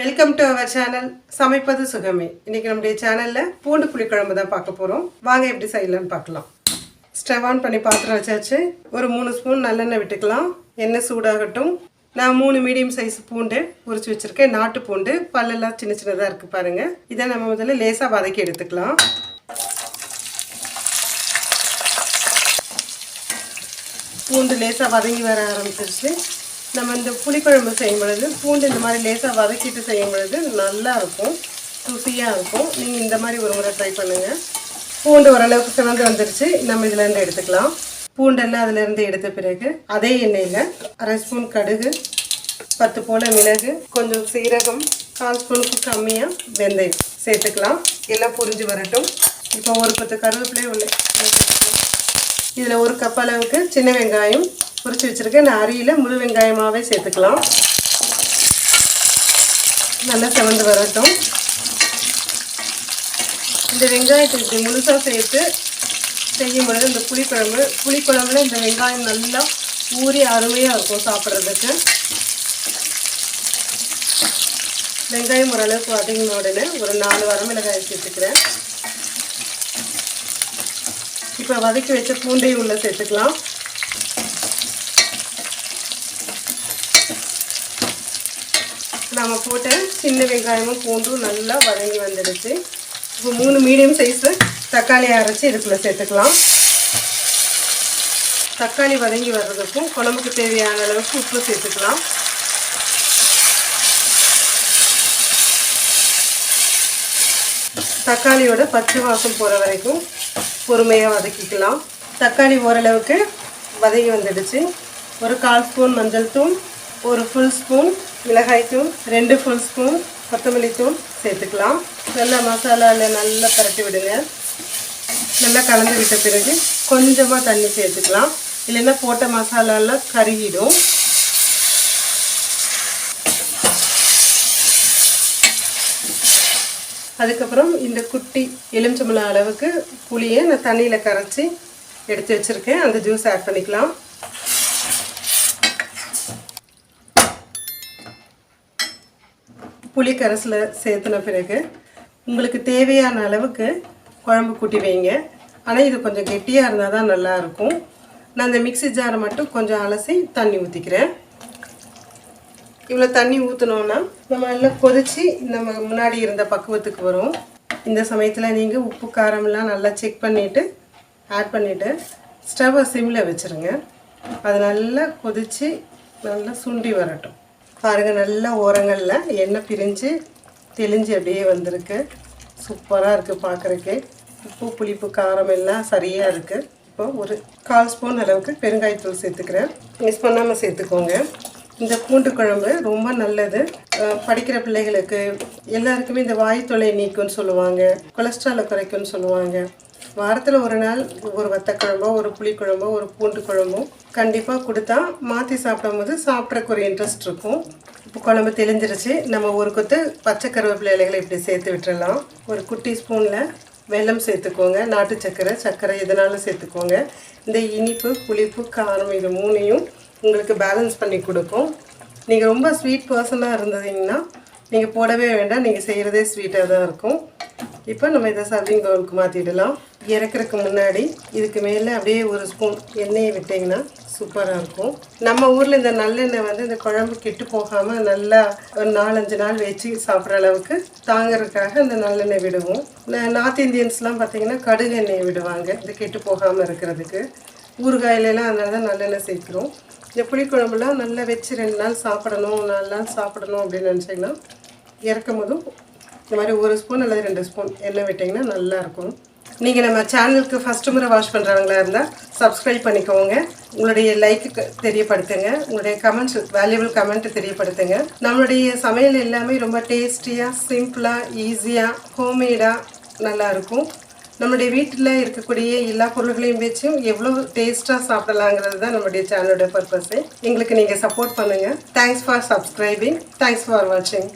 Welcome to our channel சமைப்பது சுகமே. இன்னைக்கு நம்முடைய சேனலில் பூண்டு புளிக்குழம்பு தான் பார்க்க போகிறோம் வாங்க எப்படி செய்யலான்னு பார்க்கலாம். ஸ்டவ் ஆன் பண்ணி பாத்திரம் வச்சாச்சு. ஒரு மூணு ஸ்பூன் நல்லெண்ணெய் விட்டுக்கலாம். எண்ணெய் சூடாகட்டும். நான் மூணு மீடியம் சைஸ் பூண்டு உரிச்சு வச்சுருக்கேன். நாட்டு பூண்டு. பல்லெல்லாம் சின்ன சின்னதாக இருக்குது பாருங்கள் இதை நம்ம முதல்ல லேசாக வதக்கி எடுத்துக்கலாம். பூண்டு லேசாக வதங்கி வர ஆரம்பிச்சிருச்சு. நம்ம இந்த புளிக்குழம்பு செய்யும் பொழுது பூண்டு இந்த மாதிரி லேசாக வதக்கிட்டு செய்யும் பொழுது நல்லா இருக்கும் ருசியாக இருக்கும். நீங்கள் இந்த மாதிரி ஒரு முறை ட்ரை பண்ணுங்கள் பூண்டு ஓரளவுக்கு சிவந்து வந்துருச்சு. நம்ம இதுலேருந்து எடுத்துக்கலாம். பூண்டெல்லாம் அதிலேருந்து எடுத்த பிறகு அதே எண்ணெயில் அரை ஸ்பூன் கடுகு பத்து போல் மிளகு கொஞ்சம் சீரகம் கால் ஸ்பூனுக்கு கம்மியாக வெந்தயம் சேர்த்துக்கலாம். எல்லாம் புரிஞ்சு வரட்டும். இப்போ ஒரு பத்து கருவேப்பிலையும் உள்ள இதில் ஒரு கப் அளவுக்கு சின்ன வெங்காயம் பொரிச்சு வச்சுருக்கேன் நான் அரியில் முழு வெங்காயமாகவே சேர்த்துக்கலாம். நல்லா செவந்து வரட்டும். இந்த வெங்காயத்தை இப்படி முழுசாக சேர்த்து செய்யும் பொழுது இந்த புளிக்குழம்பு புளிக்குழம்புல இந்த வெங்காயம் நல்லா ஊறி அருமையாக இருக்கும் சாப்பிட்றதுக்கு. வெங்காயம் ஓரளவுக்கு வதங்கின உடனே ஒரு நாலு வரமிளகாய் சேர்த்துக்கிறேன் இப்போ வதக்கி வச்ச பூண்டையும் உள்ளே சேர்த்துக்கலாம். நம்ம போட்ட சின்ன வெங்காயமும் பூண்டும் நல்லா வதங்கி வந்துடுச்சு. இப்போ மூணு மீடியம் சைஸு தக்காளி அரைச்சி இதுக்குள்ளே சேர்த்துக்கலாம். தக்காளி வதங்கி வர்றதுக்கும் குழம்புக்கு தேவையான அளவுக்கு உப்பு சேர்த்துக்கலாம். தக்காளியோட பச்சை வாசம் போகிற வரைக்கும் பொறுமையாக வதக்கிக்கலாம். தக்காளி ஓரளவுக்கு வதங்கி வந்துடுச்சு. ஒரு கால் ஸ்பூன் மஞ்சள் தூள் ஒரு ஃபுல் ஸ்பூன் மிளகாய் தூள் ரெண்டு ஃபுல் ஸ்பூன் கொத்தமல்லி தூள் சேர்த்துக்கலாம். நல்லா மசாலாவில் நல்லா பரட்டி விடுங்க. நல்லா கலந்து விட்ட பிறகு கொஞ்சமாக தண்ணி சேர்த்துக்கலாம். இல்லைன்னா போட்ட மசாலாலாம் கருகிடும். அதுக்கப்புறம் இந்த குட்டி எலுமிச்சம்பழம் அளவுக்கு புளியை நான் தண்ணியில் கரைச்சி எடுத்து வச்சுருக்கேன். அந்த ஜூஸ் ஆட் பண்ணிக்கலாம். புளி கரைசலை சேர்த்துன பிறகு உங்களுக்கு தேவையான அளவுக்கு குழம்பு கூட்டி வைங்க. ஆனால் இது கொஞ்சம் கெட்டியாக இருந்தால் தான் நல்லாயிருக்கும். நான் இந்த மிக்ஸி ஜாரை மட்டும் கொஞ்சம் அலசி தண்ணி ஊற்றிக்கிறேன் இவ்வளோ தண்ணி ஊற்றினோன்னா நம்ம நல்லா கொதித்து நம்ம முன்னாடி இருந்த பக்குவத்துக்கு வரும். இந்த சமயத்தில் நீங்கள் உப்பு காரம்லாம் நல்லா செக் பண்ணிவிட்டு ஆட் பண்ணிவிட்டு ஸ்டவ்வை சிம்மில் வச்சுருங்க. அது நல்லா கொதித்து நல்லா சுண்டி வரட்டும். பாருங்கள் நல்ல ஓரங்களில் எண்ணெய் பிரிஞ்சு தெளிஞ்சு அப்படியே வந்திருக்கு. சூப்பராக இருக்குது பார்க்குறக்கு உப்பு புளிப்பு காரம் எல்லாம் சரியாக இருக்குது இப்போ ஒரு கால் ஸ்பூன் அளவுக்கு பெருங்காயத்தூள் சேர்த்துக்கிறேன். மிஸ் பண்ணாமல் சேர்த்துக்கோங்க. இந்த பூண்டு குழம்பு ரொம்ப நல்லது. படிக்கிற பிள்ளைகளுக்கு எல்லாருக்குமே இந்த வாய் தொலை நீக்கும்னு சொல்லுவாங்க கொலஸ்ட்ராலை குறைக்கும்னு சொல்லுவாங்க. வாரத்தில் ஒரு நாள் ஒரு வத்தக்குழம்போ ஒரு புளிக்குழம்போ ஒரு பூண்டு குழம்போ கண்டிப்பாக கொடுத்தா மாற்றி சாப்பிடும்போது சாப்பிட்றக்கு ஒரு இன்ட்ரெஸ்ட் இருக்கும். இப்போ குழம்பு தெளிஞ்சிருச்சு. நம்ம ஒரு கொத்து பச்சை கருவேப்பிலை இலைகளை இப்படி சேர்த்து விட்டுறலாம். ஒரு குட்டி ஸ்பூனில் வெல்லம் சேர்த்துக்கோங்க. நாட்டு சர்க்கரை சர்க்கரை எதனாலும் சேர்த்துக்கோங்க. இந்த இனிப்பு புளிப்பு காரம் இது மூணையும் உங்களுக்கு பேலன்ஸ் பண்ணி கொடுக்கும். நீங்கள் ரொம்ப ஸ்வீட் பர்சனாக இருந்ததுங்கன்னா நீங்கள் போடவே வேண்டாம். நீங்கள் செய்கிறதே ஸ்வீட்டாக தான் இருக்கும். இப்போ நம்ம இதை சர்விங் பவுலுக்கு மாற்றிடலாம் இறக்குறதுக்கு முன்னாடி இதுக்கு மேலே அப்படியே ஒரு ஸ்பூன் எண்ணெயை விட்டிங்கன்னா சூப்பராக இருக்கும். நம்ம ஊரில் இந்த நல்லெண்ணெய் வந்து இந்த குழம்பு கெட்டு போகாமல் நல்லா ஒரு நாலஞ்சு நாள் வச்சு சாப்பிட்ற அளவுக்கு தாங்கிறதுக்காக இந்த நல்லெண்ணெய் விடுவோம். நார்த் இந்தியன்ஸ்லாம் பார்த்திங்கன்னா கடுகு எண்ணெயை விடுவாங்க. இந்த கெட்டு போகாமல் இருக்கிறதுக்கு. ஊறுகாயிலெல்லாம் அதனால தான் நல்லெண்ணெய் சேர்க்குறோம். இந்த புளிக்குழம்புலாம் நல்லா வச்சு ரெண்டு நாள் சாப்பிடணும் நாலு நாள் சாப்பிடணும் அப்படின்னு நினச்சிங்கன்னா இறக்கும் போதும் இந்த மாதிரி ஒரு ஸ்பூன் அல்லது ரெண்டு ஸ்பூன் எண்ணெய் விட்டிங்கன்னா நல்லாயிருக்கும் நீங்கள் நம்ம சேனலுக்கு ஃபஸ்ட்டு முறை வாஷ் பண்ணுறவங்களா இருந்தால் சப்ஸ்கிரைப் பண்ணிக்கோங்க. உங்களுடைய லைக்கு தெரியப்படுத்துங்க. உங்களுடைய கமெண்ட்ஸ் வேல்யூபிள் கமெண்ட்டு தெரியப்படுத்துங்க. நம்மளுடைய சமையல் எல்லாமே ரொம்ப டேஸ்டியாக சிம்பிளாக ஈஸியாக ஹோம்மேடாக நல்லாயிருக்கும் நம்மளுடைய வீட்டில் இருக்கக்கூடிய எல்லா பொருள்களையும் வச்சும் எவ்வளோ டேஸ்ட்டாக சாப்பிடலாங்கிறது தான் நம்மளுடைய சேனலோட பர்பஸு எங்களுக்கு நீங்கள் சப்போர்ட் பண்ணுங்கள் thanks for subscribing thanks for வாட்சிங்